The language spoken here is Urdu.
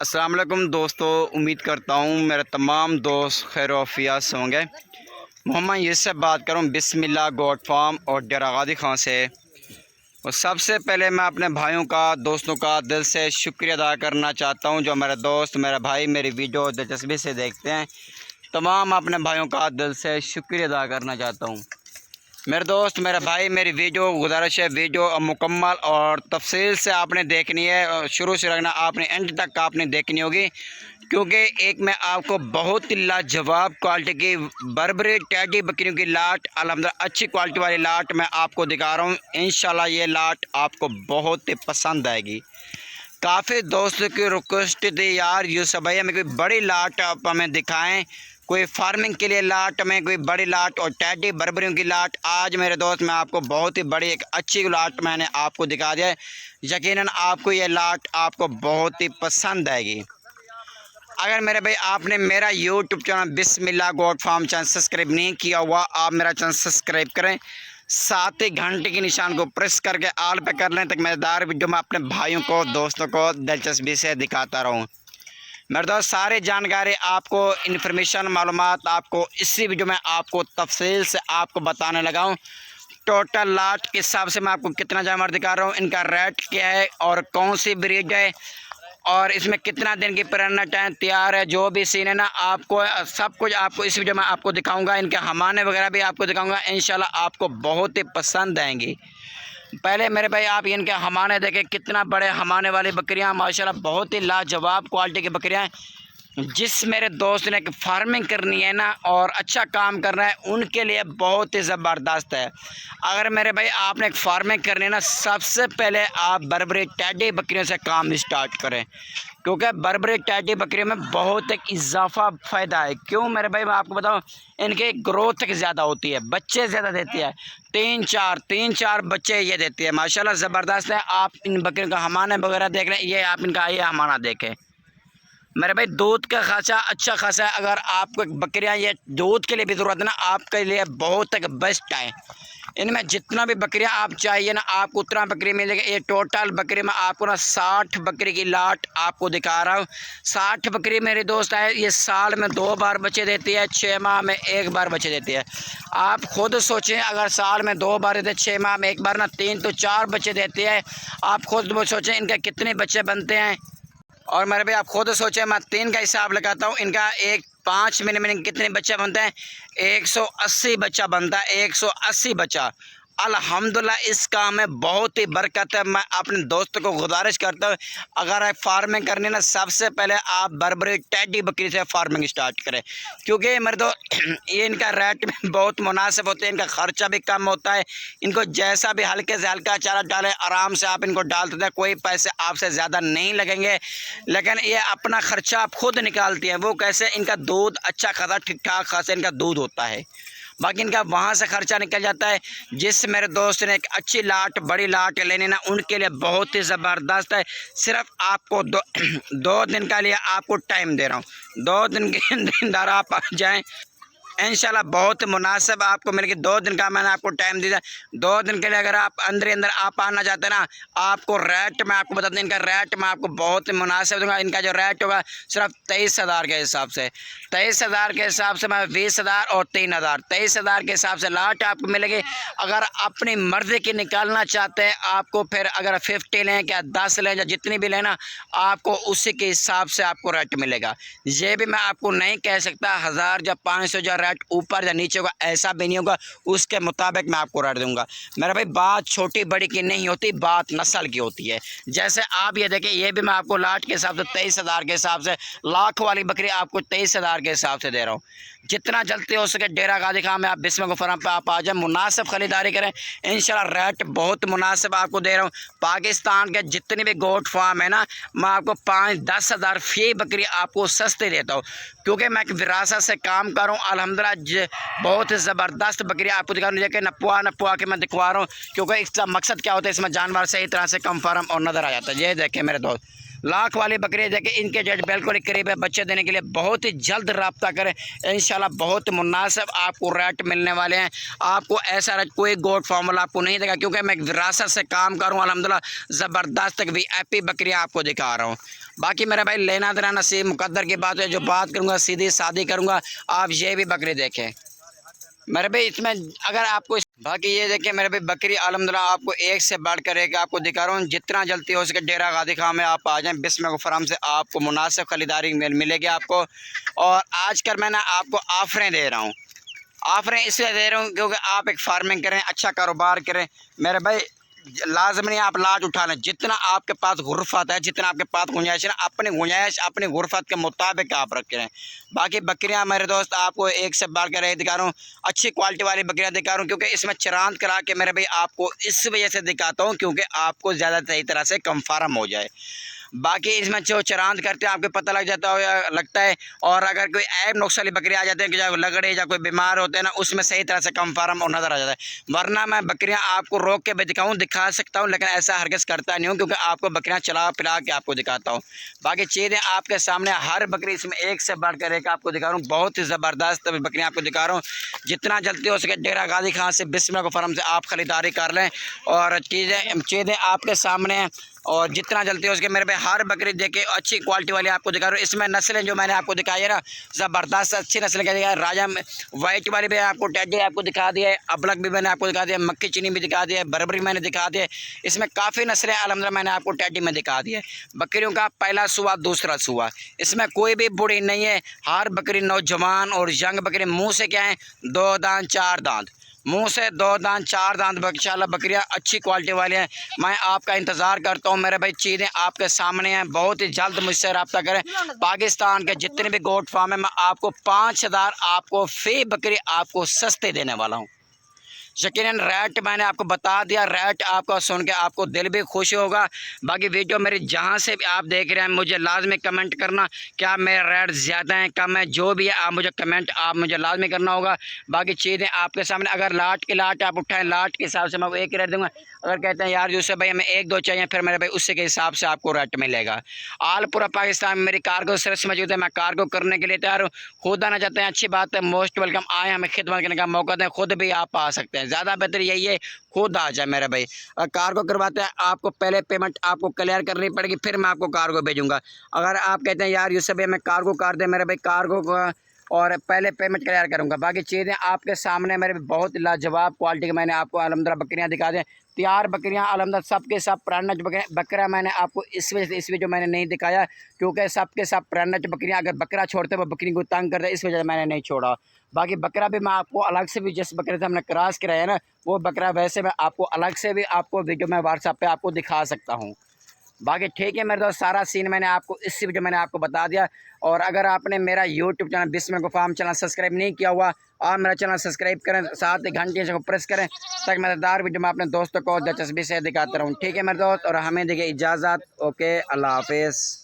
السلام علیکم دوستو، امید کرتا ہوں میرے تمام دوست خیر و سے ہوں گے۔ محمد، یہ سے بات کروں بسم اللہ گوڈ فارم اور ڈیرا غادی خان سے۔ اور سب سے پہلے میں اپنے بھائیوں کا، دوستوں کا دل سے شکریہ ادا کرنا چاہتا ہوں۔ جو میرے دوست، میرے بھائی، میری ویڈیو دلچسپی سے دیکھتے ہیں، تمام اپنے بھائیوں کا دل سے شکریہ ادا کرنا چاہتا ہوں۔ میرے دوست، میرے بھائی، میری ویڈیو، گزارش ہے، ویڈیو مکمل اور تفصیل سے آپ نے دیکھنی ہے۔ اور شروع سے رکھنا، آپ نے اینڈ تک آپ نے دیکھنی ہوگی۔ کیونکہ ایک میں آپ کو بہت ہی لاجواب کوالٹی کی بربری ٹیڈی بکریوں کی لاٹ الحمد اچھی کوالٹی والی لاٹ میں آپ کو دکھا رہا ہوں۔ انشاءاللہ یہ لاٹ آپ کو بہت ہی پسند آئے گی۔ کافی دوستوں کی ریکویسٹ تھی یار، یوسف بھائی ہمیں کوئی بڑی لاٹ آپ ہمیں دکھائیں۔ کوئی فارمنگ کے لیے لاٹ میں کوئی بڑی لاٹ اور ٹیڈی بربریوں کی لاٹ، آج میرے دوست میں آپ کو بہت ہی بڑی ایک اچھی لاٹ میں نے آپ کو دکھا دیا ہے۔ یقیناً آپ کو یہ لاٹ آپ کو بہت ہی پسند آئے گی۔ اگر میرے بھائی آپ نے میرا YouTube channel Bismillah good farm channel subscribe نہیں کیا ہوا، آپ میرا چینل سبسکرائب کریں۔ ساتھ ہی گھنٹے کی نشان کو پریس کر کے آل پہ کر لیں تک میں دار ویڈیو میں اپنے بھائیوں کو، دوستوں کو دلچسپی سے دکھاتا رہوں۔ میرے دوست سارے جانکاری آپ کو انفارمیشن معلومات آپ کو اسی ویڈیو میں آپ کو تفصیل سے آپ کو بتانے لگا ہوں ٹوٹل لاٹ کے حساب سے میں آپ کو کتنا جانور دکھا رہا ہوں ان کا ریٹ کیا ہے اور کون سی بریڈ ہے اور اس میں کتنا دن کی پرنٹ ہے تیار ہے جو بھی سین ہے نا آپ کو سب کچھ آپ کو اس ویڈیو میں آپ کو دکھاؤں گا ان کے ہمانے وغیرہ بھی آپ کو دکھاؤں گا انشاءاللہ آپ کو بہت ہی پسند آئیں گی پہلے میرے بھائی آپ ان کے ہمانے دیکھیں کتنا بڑے ہمانے والی بکریاں ماشاءاللہ بہت ہی لاجواب کوالٹی کی بکریاں ہیں۔ جس میرے دوست نے کہ فارمنگ کرنی ہے نا اور اچھا کام کرنا ہے، ان کے لیے بہت ہی زبردست ہے۔ اگر میرے بھائی آپ نے ایک فارمنگ کرنی ہے نا، سب سے پہلے آپ بربری ٹیڈی بکریوں سے کام اسٹارٹ کریں۔ کیونکہ بربری ٹیڈی بکریوں میں بہت ایک اضافہ فائدہ ہے۔ کیوں میرے بھائی میں آپ کو بتاؤں، ان کی گروتھ زیادہ ہوتی ہے، بچے زیادہ دیتی ہے تین چار تین چار بچے یہ دیتی ہے ماشاءاللہ زبردست ہے، آپ ان بکریوں کا ہمانا وغیرہ دیکھ رہے ہیں، یہ آپ ان کا یہ ہمانا دیکھیں۔ میرے بھائی، دودھ کا خاصا اچھا خاصا ہے۔ اگر آپ کو بکریاں یہ دودھ کے لیے بھی ضرورت ہے نا، آپ کے لیے بہت ایک بیسٹ ہے۔ ان میں جتنا بھی بکریاں آپ چاہیے نا، آپ کو اتنا بکری ملے گا۔ یہ ٹوٹل بکری میں آپ کو نا ساٹھ بکری کی لاٹ آپ کو دکھا رہا ہوں۔ ساٹھ بکری میرے دوست ہے یہ سال میں دو بار بچے دیتی ہے، چھ ماہ میں ایک بار بچے دیتی ہے۔ آپ خود سوچیں، اگر سال میں دو بار دیتے، چھ ماہ میں ایک بار نا، تین تو چار بچے دیتی ہے آپ خود سوچیں ان کے کتنے بچے بنتے ہیں۔ اور میرے بھائی آپ خود سوچیں، میں تین کا حساب لگاتا ہوں۔ ان کا ایک پانچ مہینے میں کتنے بچہ بنتا ہے ایک سو اسی بچہ بنتا ہے، ایک سو اسی بچہ۔ الحمدللہ اس کام میں بہت ہی برکت ہے۔ میں اپنے دوست کو گزارش کرتا ہوں، اگر آپ فارمنگ کرنی نا، سب سے پہلے آپ بربری ٹیڈی بکری سے فارمنگ اسٹارٹ کریں۔ کیونکہ میرے دو، یہ ان کا ریٹ بھی بہت مناسب ہوتا ہے، ان کا خرچہ بھی کم ہوتا ہے۔ ان کو جیسا بھی ہلکے سے ہلکا چارہ ڈالیں، آرام سے آپ ان کو ڈالتے ہیں۔ کوئی پیسے آپ سے زیادہ نہیں لگیں گے۔ لیکن یہ اپنا خرچہ آپ خود نکالتی ہیں۔ وہ کیسے؟ ان کا دودھ اچھا خاصا، ٹھیک ٹھاک خاصا ان کا دودھ ہوتا ہے۔ باقی ان کا وہاں سے خرچہ نکل جاتا ہے، جس میرے دوست نے ایک اچھی لاٹ، بڑی لاٹ لینے نا، ان کے لیے بہت ہی زبردست ہے۔ صرف آپ کو دو دو دن کا لیے آپ کو ٹائم دے رہا ہوں۔ دو دن کے اندر آپ جائیں۔ انشاءاللہ بہت مناسب آپ کو مل گی دو دن کا میں نے آپ کو ٹائم دیا دو دن کے لیے اگر آپ اندر ہی اندر آپ آنا چاہتے ہیں نا آپ کو ریٹ میں آپ کو بتاتا ہوں ان کا ریٹ میں آپ کو بہت مناسب دوں گا ان کا جو ریٹ ہوگا صرف تیئیس ہزار کے حساب سے تیئیس ہزار کے حساب سے میں بیس ہزار اور تین ہزار تیئیس ہزار کے حساب سے لاٹ آپ کو ملے گی اگر اپنی مرضی کی نکالنا چاہتے ہیں آپ کو پھر اگر ففٹی لیں کیا دس لیں یا جتنی بھی لینا آپ کو اسی کے حساب سے آپ کو ریٹ ملے گا یہ بھی میں آپ کو نہیں کہہ سکتا ہزار یا پانچ سو یا ریٹ اوپر یا نیچے ہوگا ایسا بھی نہیں ہوگا، اس کے مطابق میں آپ کو ریٹ دوں گا۔ میرا بھائی، بات چھوٹی بڑی کی نہیں ہوتی، بات نسل کی ہوتی ہے۔ جیسے آپ یہ دیکھیں، یہ بھی میں آپ کو لاٹ کے حساب سے، تیئیس ہزار کے حساب سے، لاکھ والی بکری آپ کو تیئیس ہزار کے حساب سے دے رہا ہوں۔ جتنا جلدی ہو سکے ڈیرا گادی خان میں آپ بسم گفرم پہ آپ آ جائیں، مناسب خریداری کریں۔ انشاءاللہ ریٹ بہت مناسب آپ کو دے رہا ہوں۔ پاکستان کے جتنی بھی گوٹ فارم ہے نا، میں آپ کو پانچ، دس ہزار فی بکری آپ کو سستے دیتا ہوں۔ کیونکہ میں ایک وراثت سے کام کر رہا ہوں، الحمدللہ بہت زبردست بکری آپ کو دکھا رہا ہوں۔ کہ نپوا نپوا کے میں دکھوا رہا ہوں۔ کیونکہ اس کا مقصد کیا ہوتا ہے، اس میں جانور صحیح طرح سے کم فارم اور نظر آ جاتا ہے۔ یہ دیکھیں میرے دوست۔ لاکھ والی بکری دیکھیں، ان کے ڈیٹ بالکل ہی قریب ہے بچے دینے کے لیے بہت ہی جلد رابطہ کریں۔ انشاءاللہ بہت مناسب آپ کو ریٹ ملنے والے ہیں۔ آپ کو ایسا ریٹ کوئی گوڈ فارمولا آپ کو نہیں دے گا کیونکہ میں وراثت سے کام کروں الحمدللہ زبردست وی آئی پی بکریاں آپ کو دکھا رہا ہوں۔ باقی میرا بھائی لینا دینا نصیب مقدر کی بات ہے، جو بات کروں گا، سیدھی سادی کروں گا، آپ یہ بھی بکری دیکھیں۔ میرے بھائی، اس میں اگر آپ کو باقی یہ دیکھیں میرے بھائی بکری، الحمدللہ آپ کو ایک سے بڑھ کر ایک آپ کو دکھا رہا ہوں۔ جتنا جلدی ہو سکے ڈیرا غادی خان میں آپ آ جائیں۔ بسم فرام سے آپ کو مناسب خریداری ملے گی آپ کو۔ اور آج کل میں نا آپ کو آفریں دے رہا ہوں۔ آفریں اس لیے دے رہا ہوں کیونکہ آپ ایک فارمنگ کریں اچھا کاروبار کریں۔ میرے بھائی لازم نہیں آپ لاج اٹھا لیں۔ جتنا آپ کے پاس غرفت ہے، جتنا آپ کے پاس گنجائش ہے، اپنی گنجائش، اپنی غرفت کے مطابق آپ رکھ رہے ہیں۔ باقی بکریاں میرے دوست، آپ کو ایک سے بار کر دکھا رہا ہوں، اچھی کوالٹی والی بکریاں دکھا رہا ہوں، کیونکہ اس میں چراند کرا کے میرے بھائی آپ کو اس وجہ سے دکھاتا ہوں، کیونکہ آپ کو زیادہ صحیح طرح سے کنفرم ہو جائے۔ باقی اس میں جو چراند کرتے ہیں، آپ کو پتہ لگ جاتا ہو یا لگتا ہے، اور اگر کوئی عیب نقص والی بکری آ جاتے ہیں کہ جب لگڑے یا کوئی بیمار ہوتے ہیں نا، اس میں صحیح طرح سے کم اور نظر آ جاتا ہے۔ ورنہ میں بکریاں آپ کو روک کے بھی دکھاؤں، دکھا سکتا ہوں، لیکن ایسا ہرگز کرتا نہیں ہوں، کیونکہ آپ کو بکریاں چلا پلا کے آپ کو دکھاتا ہوں۔ باقی چیزیں آپ کے سامنے، ہر بکری اس میں ایک سے بڑھ کر ایک آپ کو دکھا رہا ہوں۔ بہت ہی زبردست بکریاں آپ کو دکھا رہا ہوں۔ جتنا جلدی ہو سکے ڈیرا غازی خان سے بسم کو فرم سے آپ خریداری کر لیں۔ اور چیزیں چیزیں آپ کے سامنے ہیں، اور جتنا جلدی ہو سکے، میرے پہ ہر بکری دیکھے، اچھی کوالٹی والی آپ کو دکھا رہا ہوں۔ اس میں نسلیں جو میں نے آپ کو دکھائی ہے نا، زبردست اچھی نسلیں کیا دکھا راجا وائٹ والی بھی آپ کو ٹیڈی آپ کو دکھا دیا ہے، ابلک بھی میں نے آپ کو دکھا دیا مکھی چینی بھی دکھا دیا ہے، بربری میں نے دکھا دیا اس میں کافی نسلیں الحمد میں نے آپ کو ٹیڈی میں دکھا دیا ہے۔ بکریوں کا پہلا سوا دوسرا سوا۔ اس میں کوئی بھی بڑی نہیں ہے۔ ہر بکری نوجوان اور ینگ بکری، منہ سے کیا ہیں دو دان، چار دانت منہ سے دو دانت چار دانت ان اللہ بکریاں اچھی کوالٹی والی ہیں۔ میں آپ کا انتظار کرتا ہوں، میرے بھائی، چیزیں آپ کے سامنے ہیں۔ بہت ہی جلد مجھ سے رابطہ کریں۔ پاکستان کے جتنے بھی گوٹ فارم ہیں، میں آپ کو پانچ ہزار آپ کو فی بکری آپ کو سستے دینے والا ہوں۔ یقیناً ریٹ میں نے آپ کو بتا دیا، ریٹ آپ کو سن کے آپ کو دل بھی خوش ہوگا۔ باقی ویڈیو میری جہاں سے بھی آپ دیکھ رہے ہیں، مجھے لازمی کمنٹ کرنا۔ کیا میرے ریٹ زیادہ ہیں، کم ہے جو بھی ہے، آپ مجھے کمنٹ، آپ مجھے لازمی کرنا ہوگا۔ باقی چیزیں آپ کے سامنے، اگر لاٹ کی لاٹ آپ اٹھائیں، لاٹ کے حساب سے میں ایک ریٹ دوں گا۔ اگر کہتے ہیں، یار یوسف بھائی، ہمیں ایک دو چاہیے، پھر میرے بھائی اسی کے حساب سے آپ کو ریٹ ملے گا۔ آل پورا پاکستان میں میری کارگو سروس موجود ہے، میں کارگو کرنے کے لیے تیار ہوں۔ خود آنا چاہتے ہیں، اچھی بات ہے، موسٹ ویلکم، آئے ہمیں خدمت کرنے کا موقع دیں، خود بھی آپ آ سکتے ہیں۔ زیادہ بہتر یہی ہے، خود آ جائے میرا بھائی۔ کار کارگو کرواتے ہیں، آپ کو پہلے پیمنٹ آپ کو کلیئر کرنی پڑے گی، پھر میں آپ کو کارگو بھیجوں گا۔ اگر آپ کہتے ہیں، یار یوسف بھائی کار کارگو کار دیں میرے بھائی کارگو کو اور پہلے پیمنٹ کلیئر کروں گا۔ باقی چیزیں آپ کے سامنے میرے بہت لاجواب کوالٹی کے میں نے آپ کو الحمد بکریاں دکھا دیں۔ تیار بکریاں الحمد سب کے سب پرانچ بکریاں، بکرا میں نے آپ کو اس وجہ سے اس وجہ میں نے نہیں دکھایا۔ کیونکہ سب کے سب پرانچ بکریاں، اگر بکرا چھوڑتے وہ بکری کو تنگ کرتے اس وجہ سے میں نے نہیں چھوڑا۔ باقی بکرا بھی میں آپ کو الگ سے بھی جس بکرے سے ہم نے کراس کرایا نا، وہ بکرا ویسے میں آپ کو الگ سے بھی آپ کو ویڈیو میں واٹس ایپ پہ آپ کو دکھا سکتا ہوں۔ باقی ٹھیک ہے، میرے دوست، سارا سین میں نے آپ کو، اس سے جو میں نے آپ کو بتا دیا۔ اور اگر آپ نے میرا یوٹیوب چینل بسم کو فارم چینل سبسکرائب نہیں کیا ہوا، آپ میرا چینل سبسکرائب کریں، ساتھ ہی گھنٹے سے کو پریس کریں تاکہ میں دار ویڈیو میں اپنے دوستوں کو دلچسپی سے دکھاتا رہوں۔ ٹھیک ہے، میرے دوست، اور ہمیں دیکھیں اجازت۔ اوکے، اللہ حافظ۔